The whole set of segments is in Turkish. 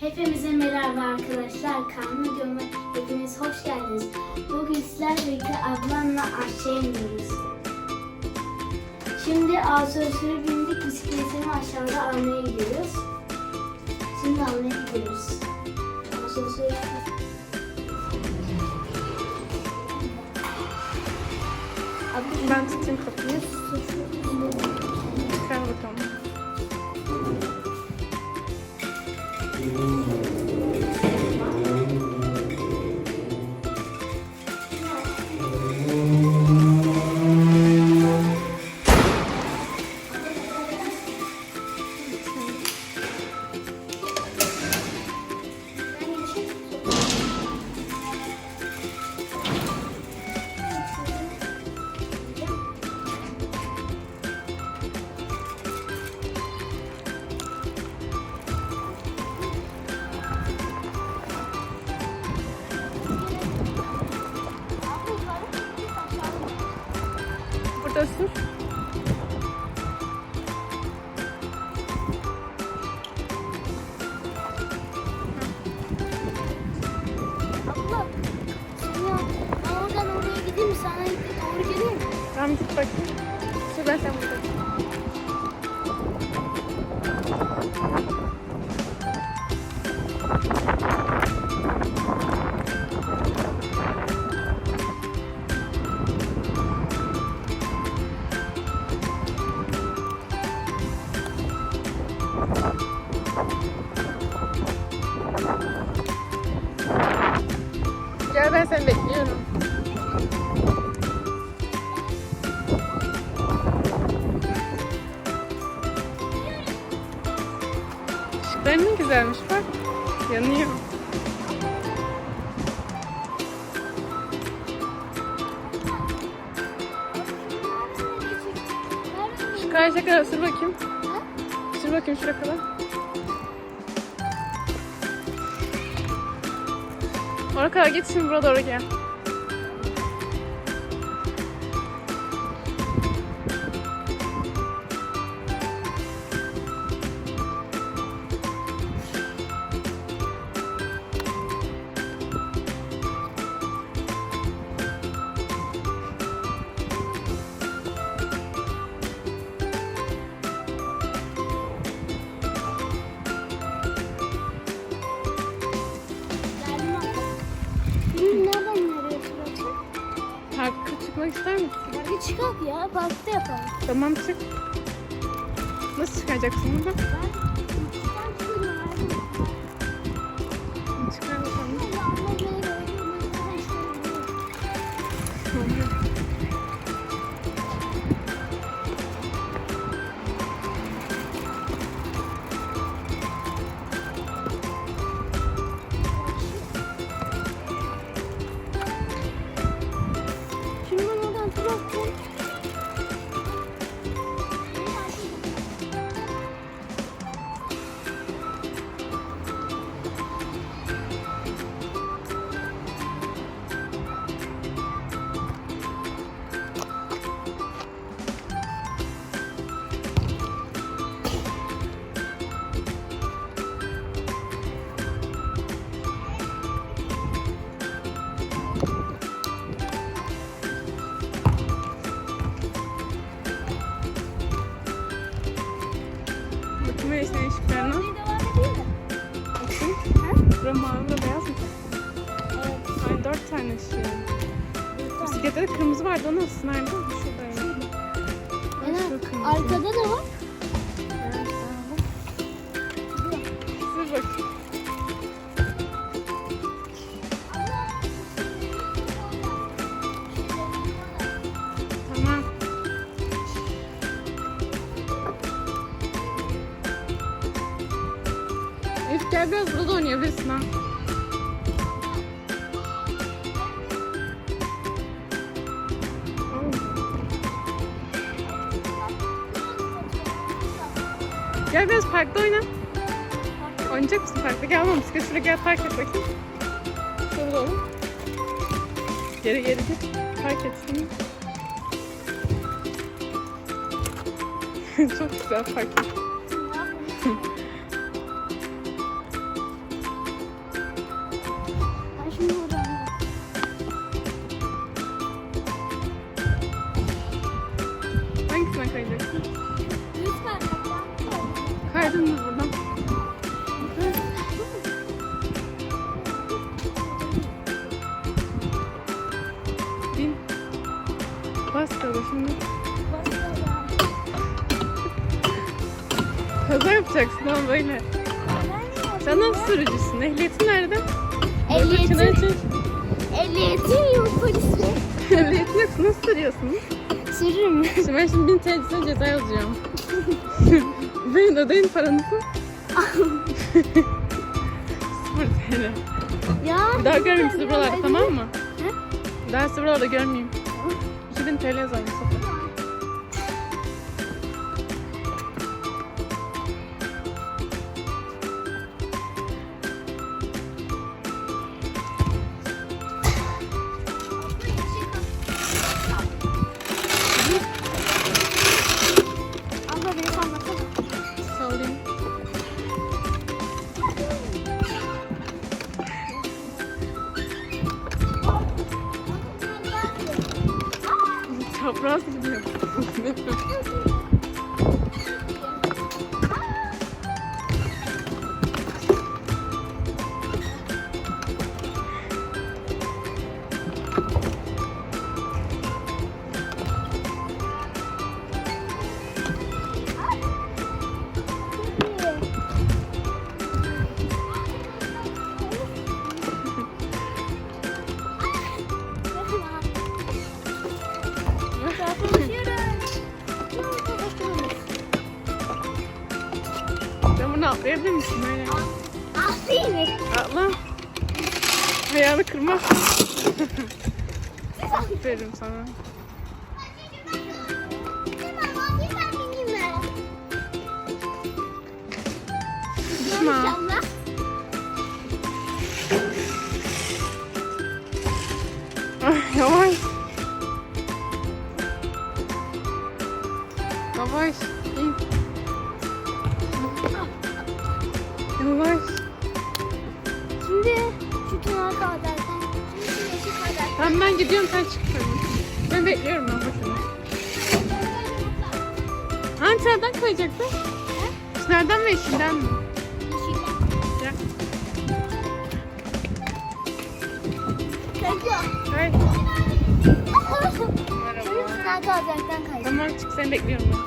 Hepinize merhaba arkadaşlar. Kanalıma videoma hepiniz hoş geldiniz. Bugün sizlerle birlikte ablamla aşağı iniyoruz. Şimdi asansöre bindik. Bisikletimi aşağıda almaya gidiyoruz. Şimdi almaya gidiyoruz. Asansöre Ben tutayım kapıyı. Çıkar bakalım. Şimdi buraya doğru gel. Çıkak ya, parkta yapalım. Tamam çık. Nasıl çıkacaksın? Ben, ben dört tane ışığı. Bisiklette de kırmızı vardı. O nasıl? Nerede? Şuradaydı. Ay, Ana, şu kırmızı. arkada da var. Evet, tamam. Parkta? Gel ama bisiklet şuraya gel park et bakayım. Şurada oğlum. Geri geri git. Park et şimdi. Çok güzel park et. Benim ödeyin paranızı. Sıfır TL. Ya. Bir daha görmeyeyim sizi buralarda tamam mı? He? Daha sizi buralarda görmeyeyim. 2000 TL yazar Yavaş. İn. Yavaş. Şimdi şu tünel kadarken, şimdi şu. Tamam ben gidiyorum sen çık. Ben bekliyorum ben bakıyorum. Hani nereden kayacaktın? Nereden mi yeşilden mi? Yeşilden. Kayıyor. Kayıyor. Tamam çık seni bekliyorum ben.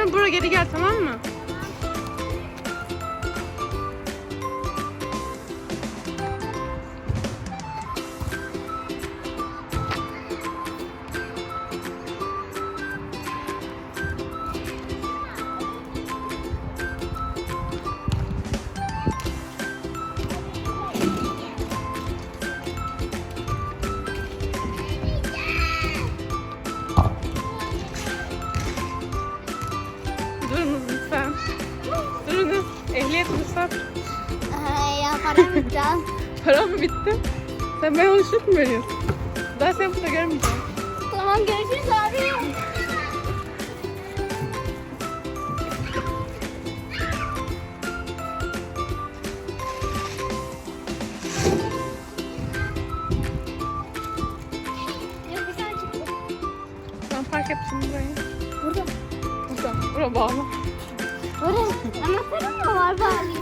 Sürün buraya geri gel tamam mı? Ben veriyorsun? Daha seni burada görmeyeceğim. Tamam görüşürüz abi. Ben park yapacağım burayı. Burada. Burada. Bura bağlı. Burada. Anahtarım mı var bari?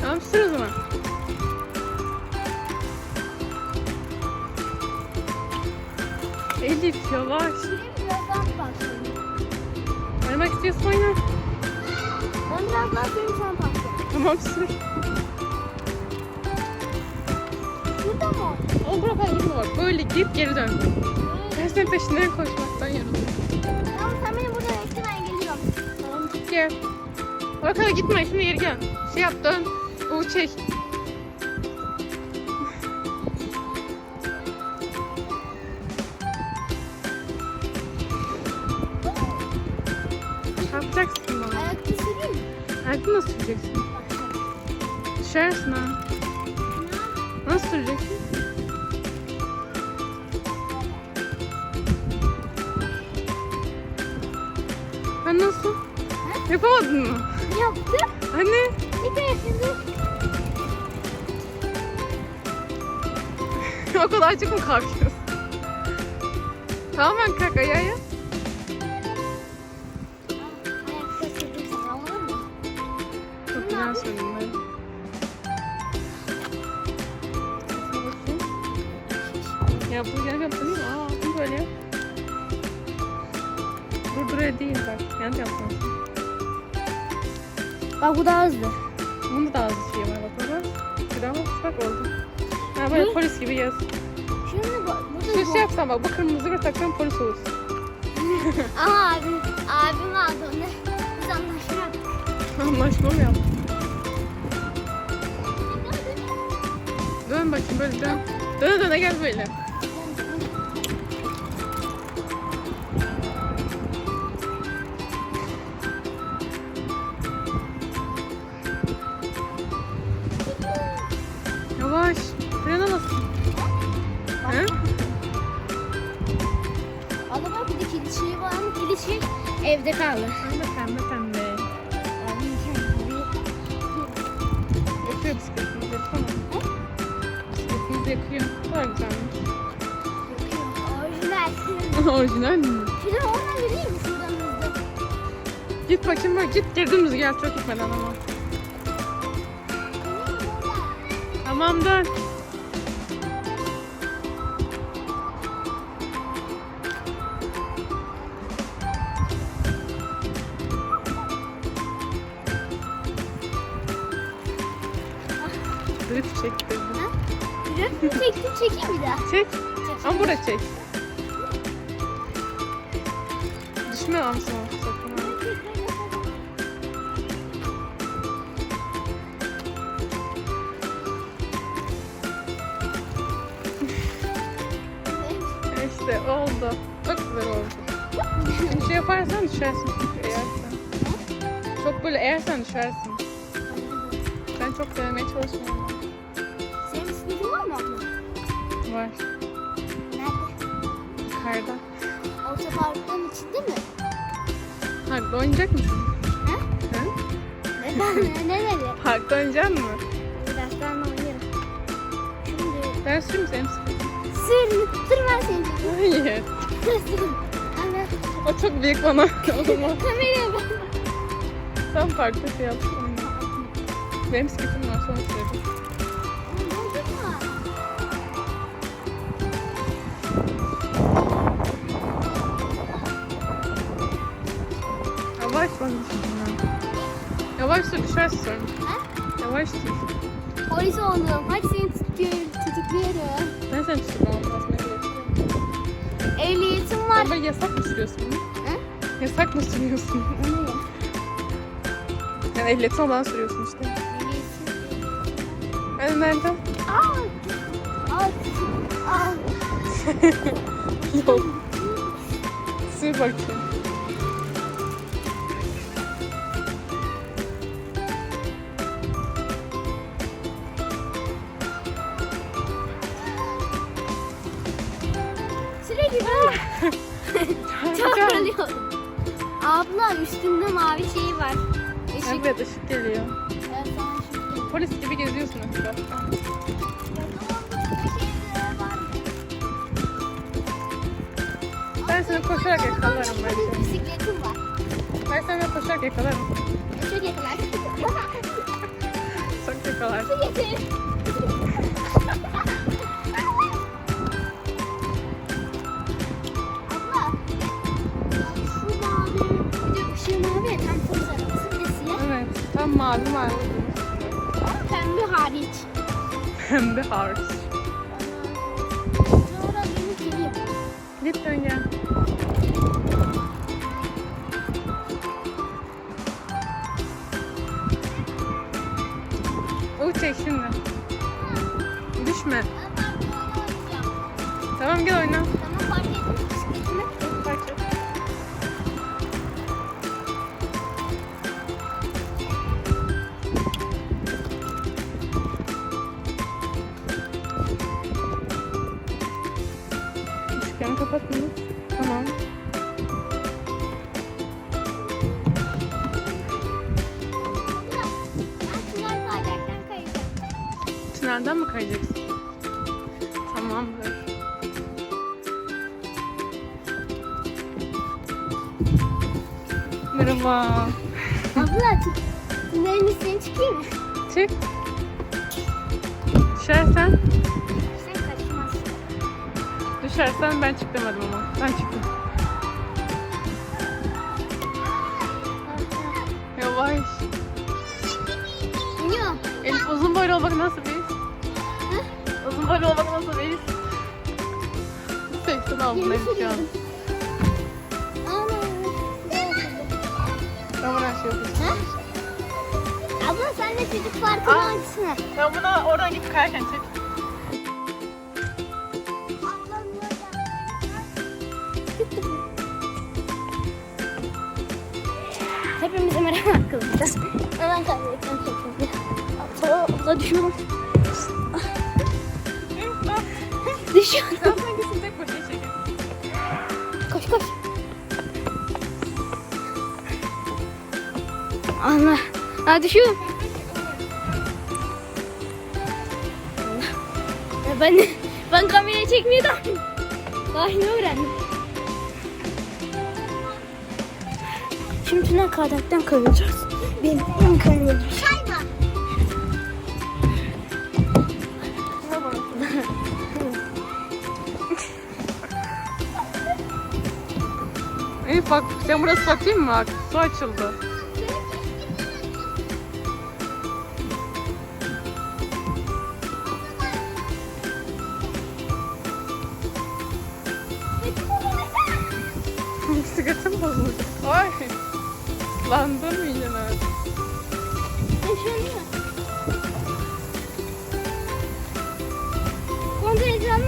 Tamam sür o zaman. Elif yavaş. Birazdan patlıyorum. Oynamak istiyorsan oyna. Ben biraz daha süreyim sen patlıyorum. Tamam sür. Burada mı? O buradan gitme bak. Böyle git geri dön. Ben senin peşinden koşmaktan yoruldum. Tamam sen beni burada bekle ben geliyorum. Tamam git gel. Oraya kadar gitme şimdi geri gel. Şey yap dön. U çek. Ayakta nasıl süreceksin? Düşersin ha. Nasıl süreceksin? Ben nasıl? Yapamadın mı? Yaptım. Anne. Bir keresinde o kadar çok mu kalkıyorsun? Tamamen kalk ayağa Ben. Şuna bakayım. Ya bu yan yaptın değil mi? Aa bunu böyle. Dur öyle değil bak. Yan yaptın. Bak bu daha hızlı. Bunda da az şey var bak baba. Bir daha bak oldu. Ha böyle Ne? polis gibi yaz. Şimdi bak bu. şey yapsan bak bu kırmızı bir taksan polis olursun. Aha abi, abim aldı onu. Biz anlaşmak. Anlaşma mı yaptın? Dön bakayım böyle dön. Döne döne gel böyle. Yavaş. Frene basın. He? Ada bak bir de kilit şeyi var ama kilit şey evde kaldı. Orijinal. Mi? De ona vereyim mi şuradan hızlı? Git bakayım böyle git geri dümdüz gel çok gitmeden ama. Tamam dön. Drift çektirdim. Yürü. Çektim çekeyim bir daha. Çek. Ama burada çek. Lan sana sakın. İşte oldu. Çok güzel oldu. Bir şey yaparsan düşersin eğersen. Çok böyle eğersen düşersin. Ben çok denemeye çalışmıyorum. Senin bisikletin var mı abla? Var. Nerede? Yukarıda. Otoparkın içinde mi? Parkta oynayacak mısın? Ha? Hı? Neden? Nerede? Parkta oynayacak mısın? Birazdan oynarım. Şimdi Ben süreyim seni bisiklet. sür, sür ben seni. Hayır. Sür. Anne. O çok büyük bana. o zaman Kameraya bak. sen parkta şey yap. Benim bisikletim var sonra sürerim. Yavaş düşün. Yavaş sür düşersin. Ha? Yavaş sür. Polis oldum. Hadi seni tutuyorum, tutukluyorum. Seni tutmam lazım. Ehliyetim var. Sen böyle yasak mı sürüyorsun bunu? Ha? Yasak mı sürüyorsun? Ne ya? Yani ehliyeti olan sürüyorsun işte. Ehliyetim. Nereden? Aa! Aa! Aa! Yok. Sür bakayım. Üstünde mavi şey var. Işık. Evet ışık geliyor. Geliyor. Polis gibi geziyorsun etrafta. Ben seni koşarak yakalarım bence. Bisikletim var. Ben seni koşarak yakalarım. Çok yakın. Çok. Abla. Hariç. Pembe hariç. Sonra benim geleyim. Git dön gel. Uç çek şimdi. Düşme. Tamam gel oyna. Tamam fark ettim. Bisikletimi. Fark et. Tamamdır. Merhaba. Abla çık. Tünelin üstüne çıkayım mı? Çık. Düşersen, Sen kaçmazsın. düşersen ben çık demedim ama. Ben çıktım. Yavaş. İniyor. Elif uzun boylu olmak nasıl bir his? Uzun boylu olmak nasıl bir his? Seksen aldım Yeni Elif şu an. sürüyorum. Ana. Ben buna şey. Ha? Abla sen de çocuk parkına Aa. açsana. Ben buna oradan gidip kayarken çek. Hepimize merhaba arkadaşlar. Hemen kaybettim çekildi. Abla, abla düşüyorum. Düşüyorum. Koş. Allah. Ha düşüyorum. Ya ben ben kamerayı çekmiyordum. Daha yeni öğrendim. Şimdi tünel kaydıraktan kayacağız. Benim en kayıyorum. Bak sen burası satayım mı bak? Su açıldı. Bisikletim bozuldu. Ay. Islandın mı yine? Kontrol edeceğim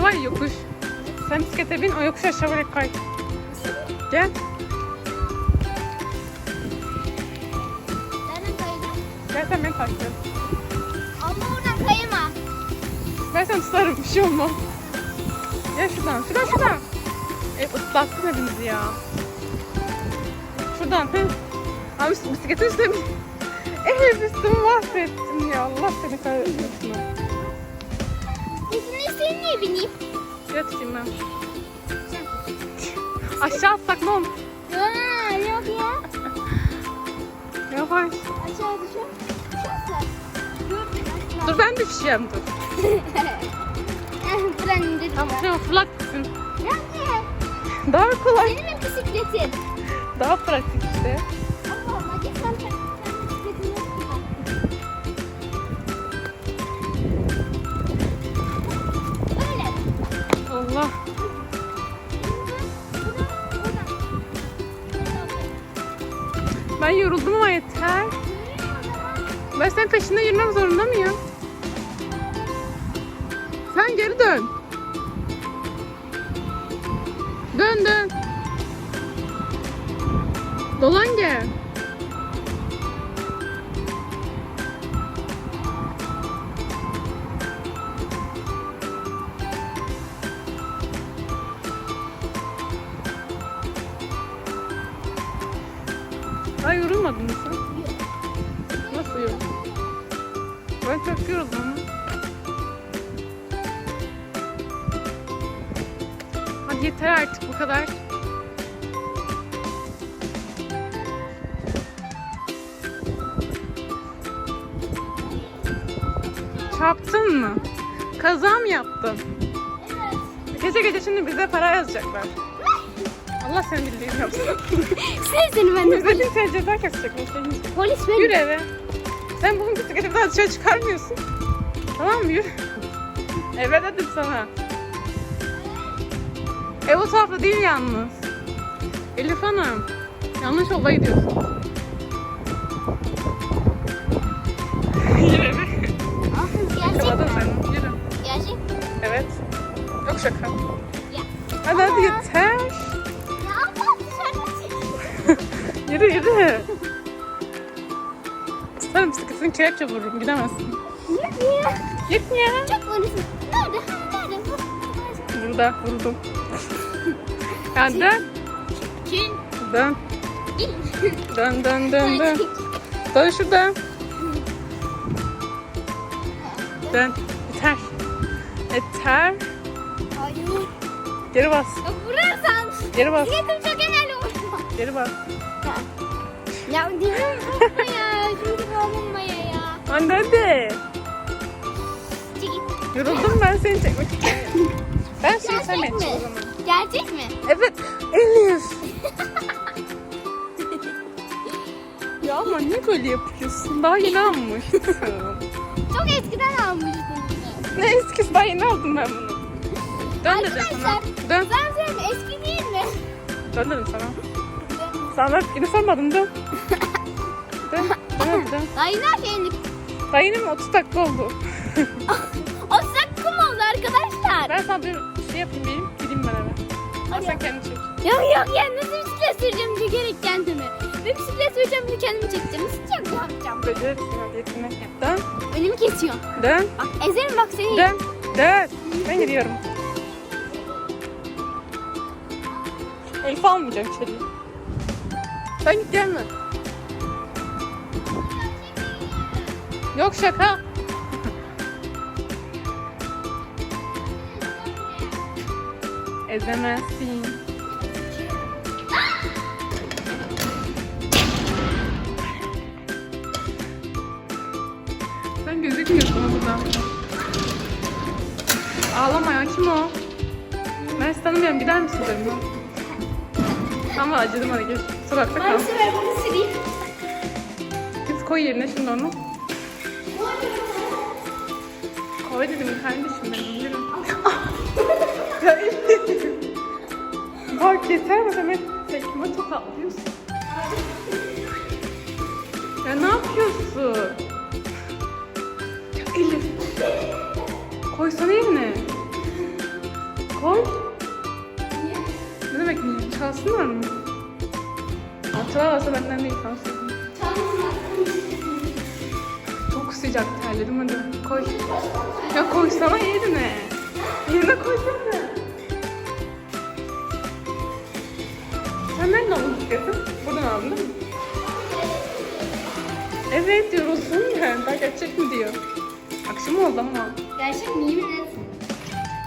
Burada şey var yokuş. Sen bisiklete bin o yokuş aşağı böyle kay. Gel. Gel sen beni takip et. Abla oradan kayma. Ben seni tutarım bir şey olmaz. Gel şuradan. Şuradan şuradan. E ıslattın hepimizi ya. Şuradan. He. Abi bisikletin üstüne bin. Elif üstümü mahvettin ya. Allah seni kahretmesin. Niye bineyim? Tutayım ben. Aşağı atsak ne olur? Aa, yok ya. Yavaş. Aşağı düşer. Dur. Ben düşeceğim dur. Annem dedim. Tamam şuna fırlat gitsin. Nerede? Daha kolay. Benim mi bisikletin? Daha pratik işte. Ben yoruldum ama yeter. Ben senin peşinde yürümek zorunda mıyım? Sen geri dön. Dön dön. Dolan gel. Yeter artık bu kadar. Çarptın mı? Kaza mı yaptın? Gece gece şimdi bize para yazacaklar. Allah seni bildiğini yapsın. Sen seni ben de bir tane ceza kesecekler. polis benim. Yürü eve. Sen bugün bisikleti bir daha dışarı çıkarmıyorsun. Tamam mı? Yürü. Eve dedim sana. Ev o tarafta değil yalnız. Elif Hanım. Yanlış yolda gidiyorsun. Yürü Gerçek mi? seni. Yürü. Gerçek mi? Evet. Yok şaka. Ya. Hadi hadi yeter. Ya Allah dışarıda. Yürü yürü. Sana bisikletini kelepçe vururum. Gidemezsin. Gitme ya. Çok polisim. Nerede? Nerede? Bu- Burada vurdum. Ya dön. Kim? Dön. Dön dön dön dön. Dön şuradan. Dön. Yeter. Yeter. Hayır. Geri bas. Ya vurarsan. Geri bas. Niyetim çok önemli vurma. Geri bas. Ya dinliyorum ya. Şimdi vurmaya ya. Anne hadi. Çekil. Yoruldum ben seni çekmek istiyorum. Ben seni Gerçek sevmeye mi? o zaman. Gerçek mi? Evet. Elif. ya ama niye böyle yapıyorsun? Daha yeni almıştım. Çok eskiden almıştım ne eskisi daha yeni aldım ben bunu. Dön dedim sana. Dön. ben söyleyeyim eski değil mi? Dön dedim sana. Sana yine sormadım dön. Dön. Dön dön. Daha yeni efendim. Daha yeni mi? 30 dakika oldu. O sıcak kum oldu arkadaşlar. Ben sana bir şey yapayım benim. Gideyim ben eve. Al sen kendini çek. Yok yok ya nasıl bisiklet süreceğim çekerek kendimi. Bir bisiklet süreceğim bir kendimi çekeceğim. Nasıl çok yapacağım? Becerirsin hadi yetenek yap. Dön. Önümü kesiyor. Dön. Bak ezerim bak seni. Dön. Dön. Ben gidiyorum. Elif almayacağım içeriye. Sen git gelme. Yok şaka. Ezemezsin. Sen gözükmüyorsun ama buradan. Ağlama ya kim o? Ben sizi tanımıyorum gider misin dedim Ama acıdım hadi geç. Sokakta kal. sefer bunu sileyim. Git koy yerine şimdi onu. Koy dedim kardeşim benim Elif. Bak yeter mi demek? Tekme tokatlıyorsun. Ya ne yapıyorsun? Ya Elif. Koysana yerine. Koy. Ne demek niye? Çalsınlar mı? Hatırlarsa benden değil kalsın. Çok sıcak terledim hadi koy. Ya koysana yerine. Yerine koysana. Sen nereden aldın bisikleti? Buradan aldın değil mi? Evet diyorsun ya. Daha gerçek mi diyor. Akşam oldu ama. Gerçek mi yemin et?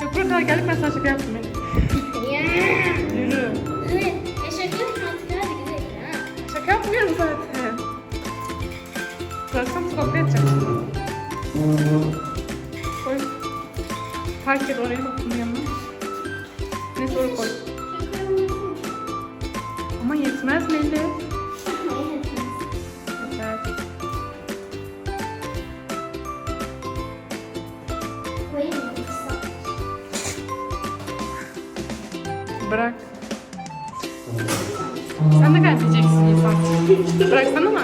Yok buraya kadar geldik ben sana şaka yaptım. Ya. Yürü. Evet. Yaşar yok artık hadi gidelim ha. Şaka yapmıyorum zaten. Bıraksam sokakta yatacağım şimdi. Koy. Park et oraya yanına. Neyse oraya koy. Ama yetmez mi Elif? Yeter. Bırak. Sen de kaybedeceksin insan. Bıraksana mı?